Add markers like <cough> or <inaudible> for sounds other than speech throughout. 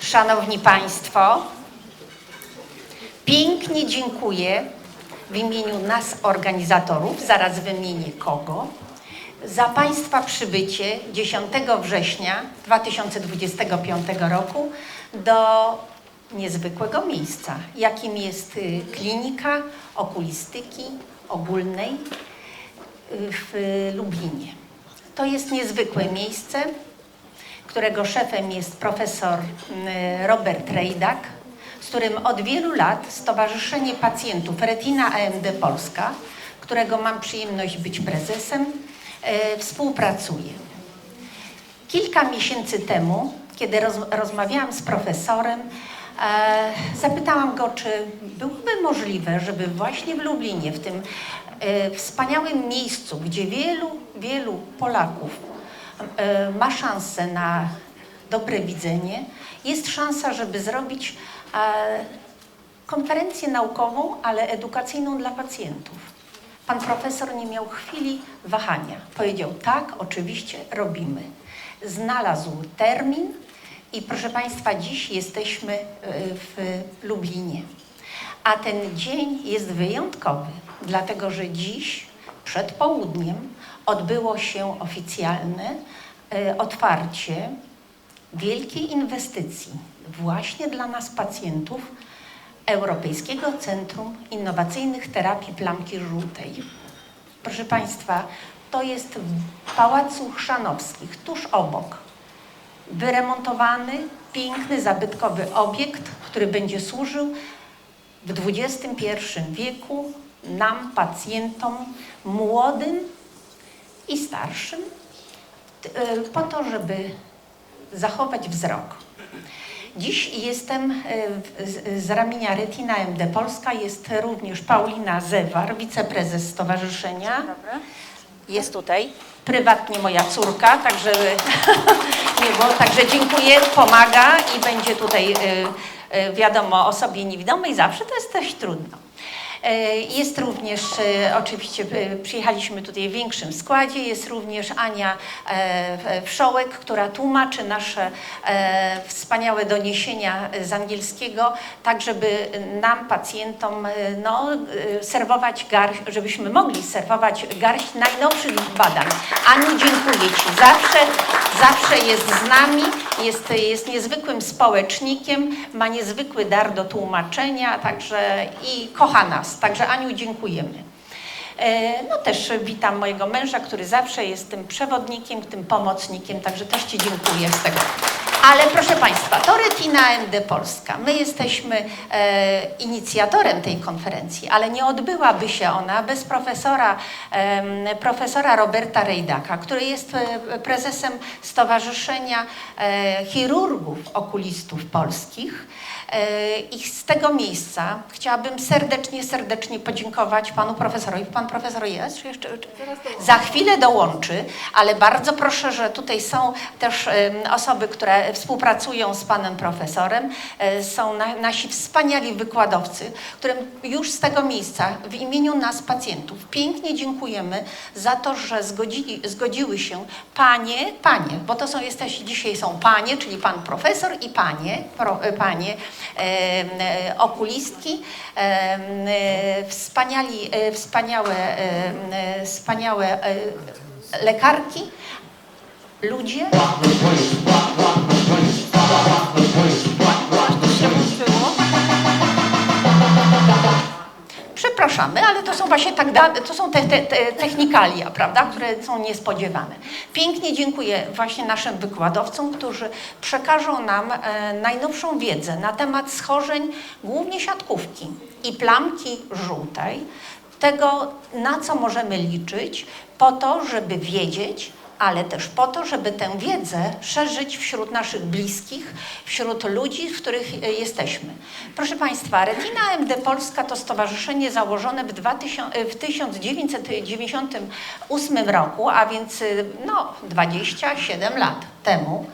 Szanowni Państwo, pięknie dziękuję w imieniu nas organizatorów, zaraz wymienię kogo, za Państwa przybycie 10 września 2025 roku do niezwykłego miejsca, jakim jest y, klinika okulistyki ogólnej y, w Lublinie. To jest niezwykłe miejsce, którego szefem jest profesor Robert Rejdak, z którym od wielu lat Stowarzyszenie Pacjentów Retina AMD Polska, którego mam przyjemność być prezesem, e, współpracuje. Kilka miesięcy temu, kiedy roz, rozmawiałam z profesorem, e, zapytałam go, czy byłoby możliwe, żeby właśnie w Lublinie, w tym e, wspaniałym miejscu, gdzie wielu, wielu Polaków ma szansę na dobre widzenie, jest szansa, żeby zrobić e, konferencję naukową, ale edukacyjną dla pacjentów. Pan profesor nie miał chwili wahania. Powiedział: Tak, oczywiście robimy. Znalazł termin i proszę Państwa, dziś jesteśmy e, w Lublinie. A ten dzień jest wyjątkowy, dlatego że dziś przed południem odbyło się oficjalne e, otwarcie wielkiej inwestycji właśnie dla nas pacjentów Europejskiego Centrum Innowacyjnych Terapii Plamki Żółtej. Proszę Państwa, to jest w Pałacu Chrzanowskich, tuż obok. Wyremontowany, piękny, zabytkowy obiekt, który będzie służył w XXI wieku nam, pacjentom, młodym i starszym, e, po to, żeby zachować wzrok. Dziś jestem e, z, ramienia Retina MD Polska, jest również Paulina Zewar, wiceprezes stowarzyszenia. Jest tutaj, prywatnie moja córka, także <laughs> nie było, także dziękuję, pomaga i będzie tutaj, e, wiadomo, osobie niewidomej zawsze to jest dość trudno. E, Jest również, e, oczywiście e, przyjechaliśmy tutaj w większym składzie, jest również Ania Wszołek, która tłumaczy nasze wspaniałe doniesienia z angielskiego, tak żeby nam, pacjentom, no, serwować garść, żebyśmy mogli serwować garść najnowszych badań. Aniu, dziękuję Ci. Zawsze, zawsze jest z nami, jest, jest niezwykłym społecznikiem, ma niezwykły dar do tłumaczenia, także i kocha nas. Także Aniu, dziękujemy. E, No też witam mojego męża, który zawsze jest tym przewodnikiem, tym pomocnikiem, także też Ci dziękuję z tego. Ale proszę Państwa, to Retina MD Polska. My jesteśmy e, inicjatorem tej konferencji, ale nie odbyłaby się ona bez profesora, em, profesora Roberta Rejdaka, który jest e, prezesem Stowarzyszenia e, Chirurgów Okulistów Polskich. E, I z tego miejsca chciałabym serdecznie, serdecznie podziękować panu profesorowi. Pan profesor jest? Jeszcze? Za chwilę dołączy, ale bardzo proszę, że tutaj są też osoby, które współpracują z panem profesorem. E, Są na, nasi wspaniali wykładowcy, którym już z tego miejsca w imieniu nas pacjentów pięknie dziękujemy za to, że zgodzili, zgodziły się panie, panie, bo to są, jesteś, dzisiaj są panie, czyli pan profesor i panie, pro, e, panie okulistki, e, e, wspaniali, e, wspaniałe, e, e, wspaniałe e, lekarki, ludzie, Przepraszamy, ale to są właśnie tak, to są te, te, te technikalia, prawda, które są niespodziewane. Pięknie dziękuję właśnie naszym wykładowcom, którzy przekażą nam e, najnowszą wiedzę na temat schorzeń, głównie siatkówki i plamki żółtej, tego na co możemy liczyć po to, żeby wiedzieć, ale też po to, żeby tę wiedzę szerzyć wśród naszych bliskich, wśród ludzi, w których e, jesteśmy. Proszę Państwa, Retina MD Polska to stowarzyszenie założone w, 2000, w 1998 roku, a więc y, no, 27 lat temu,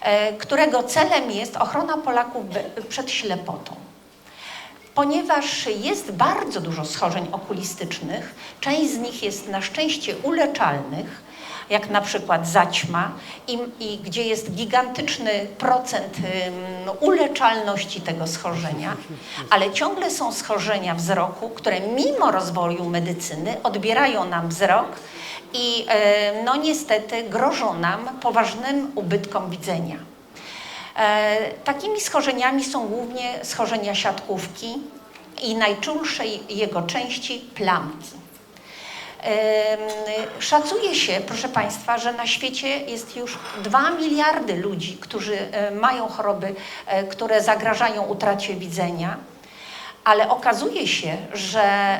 e, którego celem jest ochrona Polaków przed ślepotą. ponieważ jest bardzo dużo schorzeń okulistycznych, część z nich jest na szczęście uleczalnych, jak na przykład zaćma, i, i gdzie jest gigantyczny procent uleczalności tego schorzenia, ale ciągle są schorzenia wzroku, które mimo rozwoju medycyny odbierają nam wzrok i e, no niestety grożą nam poważnym ubytkom widzenia. E, takimi schorzeniami są głównie schorzenia siatkówki i najczulszej jego części plamki. Szacuje się, proszę Państwa, że na świecie jest już 2 miliardy ludzi, którzy e, mają choroby, e, które zagrażają utracie widzenia, ale okazuje się, że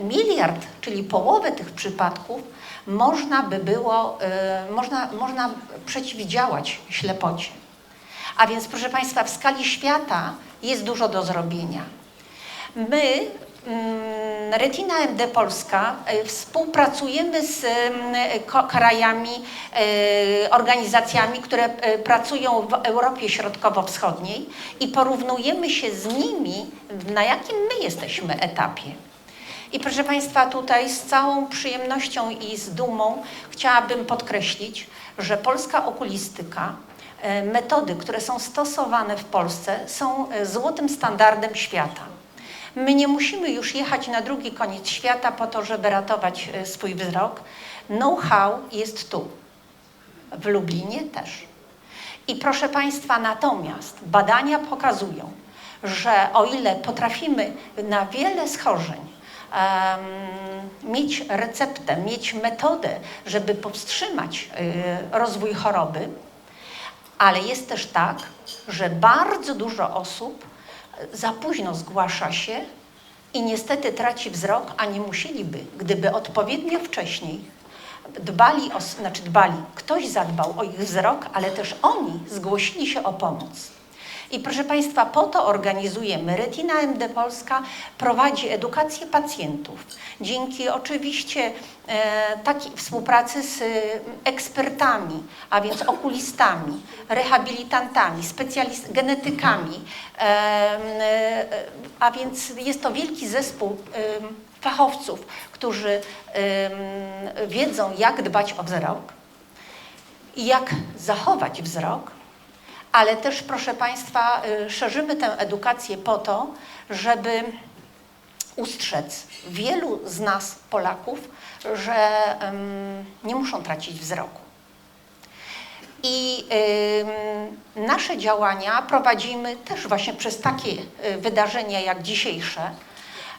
miliard, czyli połowę tych przypadków, można by było, e, można, można przeciwdziałać ślepocie. A więc, proszę Państwa, w skali świata jest dużo do zrobienia. My, Retina MD Polska, y, współpracujemy z mm, krajami, y, organizacjami, które y, pracują w Europie Środkowo-Wschodniej i porównujemy się z nimi, na jakim my jesteśmy etapie. I proszę Państwa, tutaj z całą przyjemnością i z dumą chciałabym podkreślić, że polska okulistyka, e, metody, które są stosowane w Polsce, są e, złotym standardem świata. My nie musimy już jechać na drugi koniec świata po to, żeby ratować e, swój wzrok. Know-how jest tu. W Lublinie też. I proszę Państwa, natomiast badania pokazują, że o ile potrafimy na wiele schorzeń em, mieć receptę, mieć metodę, żeby powstrzymać y, rozwój choroby, ale jest też tak, że bardzo dużo osób za późno zgłasza się i niestety traci wzrok, a nie musieliby, gdyby odpowiednio wcześniej dbali, o, znaczy dbali, ktoś zadbał o ich wzrok, ale też oni zgłosili się o pomoc. I proszę Państwa, po to organizujemy. Retina MD Polska prowadzi edukację pacjentów. Dzięki oczywiście e, takiej współpracy z e, ekspertami, a więc okulistami, rehabilitantami, specjalist, genetykami, e, e, a więc jest to wielki zespół e, fachowców, którzy e, wiedzą, jak dbać o wzrok i jak zachować wzrok, ale też, proszę Państwa, y, szerzymy tę edukację po to, żeby ustrzec wielu z nas, Polaków, że nie muszą tracić wzroku. I nasze działania prowadzimy też właśnie przez takie y, wydarzenia jak dzisiejsze.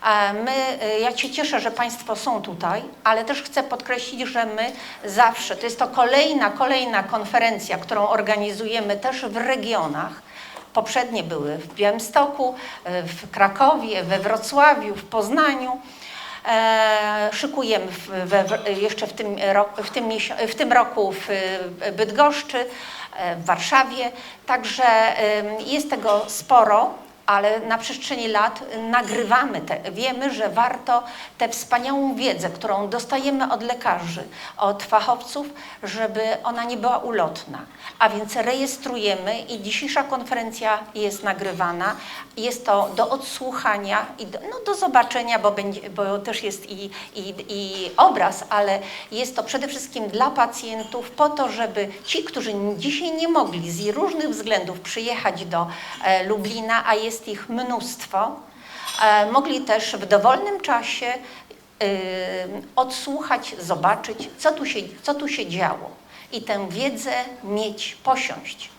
A My, y, ja się cieszę, że Państwo są tutaj, ale też chcę podkreślić, że my zawsze, to jest to kolejna, kolejna konferencja, którą organizujemy też w regionach. Poprzednie były w Białymstoku, y, w Krakowie, we Wrocławiu, w Poznaniu. E, szykujemy we, jeszcze w tym, roku, w, tym w tym roku w Bydgoszczy, e, w Warszawie. Także jest tego sporo, ale na przestrzeni lat nagrywamy te. Wiemy, że warto tę wspaniałą wiedzę, którą dostajemy od lekarzy, od fachowców, żeby ona nie była ulotna. A więc rejestrujemy i dzisiejsza konferencja jest nagrywana. Jest to do odsłuchania i do, no, do zobaczenia, bo, będzie, bo też jest i, i, i obraz, ale jest to przede wszystkim dla pacjentów po to, żeby ci, którzy dzisiaj nie mogli z różnych względów przyjechać do e, Lublina, a jest ich mnóstwo, e, mogli też w dowolnym czasie e, odsłuchać, zobaczyć, co tu, się, co tu się działo i tę wiedzę mieć, posiąść.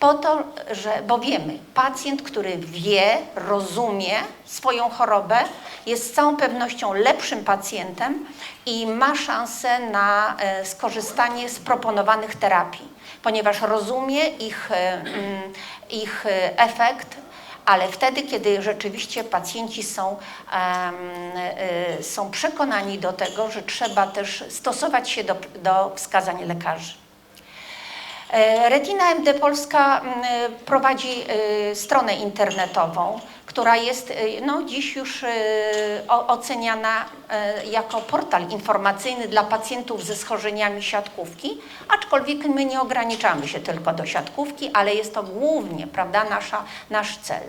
Po to, że, bo wiemy, pacjent, który wie, rozumie swoją chorobę, jest z całą pewnością lepszym pacjentem i ma szansę na e, skorzystanie z proponowanych terapii, ponieważ rozumie ich, e, mm, ich efekt, ale wtedy, kiedy rzeczywiście pacjenci są, e, są przekonani do tego, że trzeba też stosować się do, do wskazań lekarzy. E, Retina MD Polska m, prowadzi e, stronę internetową, która jest e, no, dziś już o- oceniana e, jako portal informacyjny dla pacjentów ze schorzeniami siatkówki, aczkolwiek my nie ograniczamy się tylko do siatkówki, ale jest to głównie prawda, nasza, nasz cel.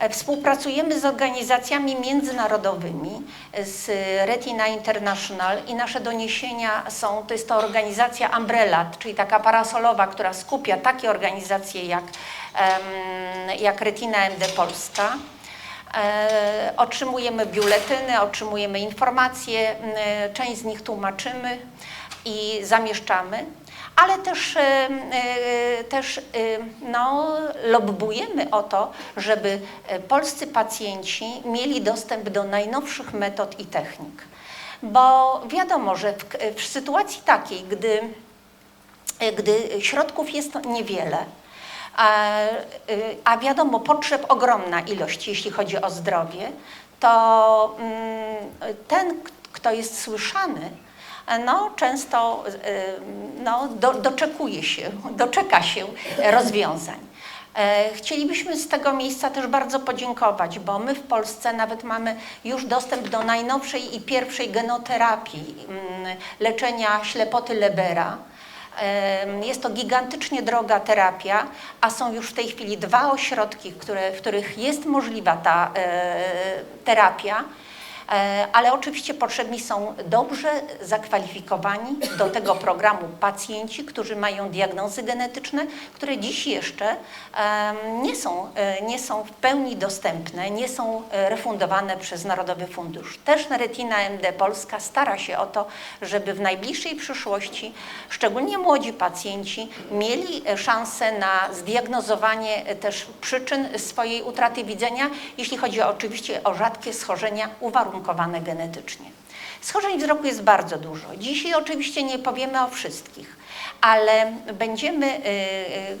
E, Współpracujemy z organizacjami międzynarodowymi, z Retina International i nasze doniesienia są, to jest to organizacja Umbrella, czyli taka parasolowa, która skupia takie organizacje jak, jak Retina MD Polska. E, Otrzymujemy biuletyny, otrzymujemy informacje, część z nich tłumaczymy i zamieszczamy, ale też, e, e, też e, no, lobbujemy o to, żeby polscy pacjenci mieli dostęp do najnowszych metod i technik. Bo wiadomo, że w, w sytuacji takiej, gdy gdy środków jest niewiele, a, y, a wiadomo, potrzeb ogromna ilość, jeśli chodzi o zdrowie, to mm, ten, kto jest słyszany, no, często y, no, do, doczekuje się, <laughs> doczeka się rozwiązań. E, Chcielibyśmy z tego miejsca też bardzo podziękować, bo my w Polsce nawet mamy już dostęp do najnowszej i pierwszej genoterapii, mm, leczenia ślepoty Lebera. Jest to gigantycznie droga terapia, a są już w tej chwili dwa ośrodki, które, w których jest możliwa ta e, terapia. E, Ale oczywiście potrzebni są dobrze zakwalifikowani do tego programu pacjenci, którzy mają diagnozy genetyczne, które dziś jeszcze nie są, e, nie są w pełni dostępne, nie są e, refundowane przez Narodowy Fundusz. Też Retina MD Polska stara się o to, żeby w najbliższej przyszłości szczególnie młodzi pacjenci mieli szansę na zdiagnozowanie też przyczyn swojej utraty widzenia, jeśli chodzi oczywiście o rzadkie schorzenia uwarunkowane genetycznie. Schorzeń wzroku jest bardzo dużo. Dzisiaj oczywiście nie powiemy o wszystkich, ale będziemy y,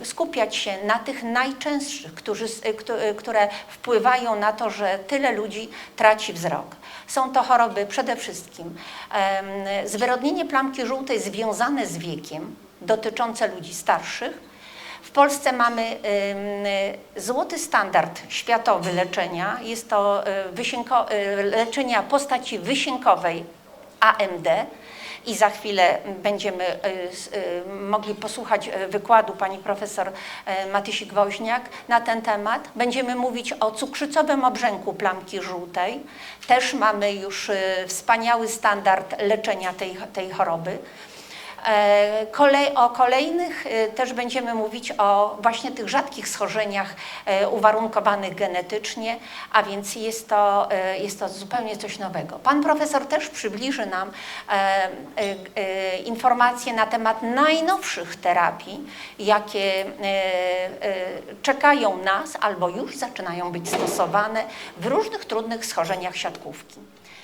y, skupiać się na tych najczęstszych, którzy, y, któ- które wpływają na to, że tyle ludzi traci wzrok. Są to choroby przede wszystkim zwyrodnienie plamki żółtej związane z wiekiem, dotyczące ludzi starszych, w Polsce mamy złoty standard światowy leczenia. Jest to y, y, leczenia postaci wysiękowej AMD. I za chwilę będziemy y, mogli posłuchać wykładu pani profesor Matysi Gwoźniak na ten temat. Będziemy mówić o cukrzycowym obrzęku plamki żółtej. Też mamy już wspaniały standard leczenia tej, tej choroby. E, Kolej, o kolejnych e, też będziemy mówić o właśnie tych rzadkich schorzeniach e, uwarunkowanych genetycznie, a więc jest to, jest to zupełnie coś nowego. Pan profesor też przybliży nam informacje na temat najnowszych terapii, jakie czekają nas albo już zaczynają być stosowane w różnych trudnych schorzeniach siatkówki.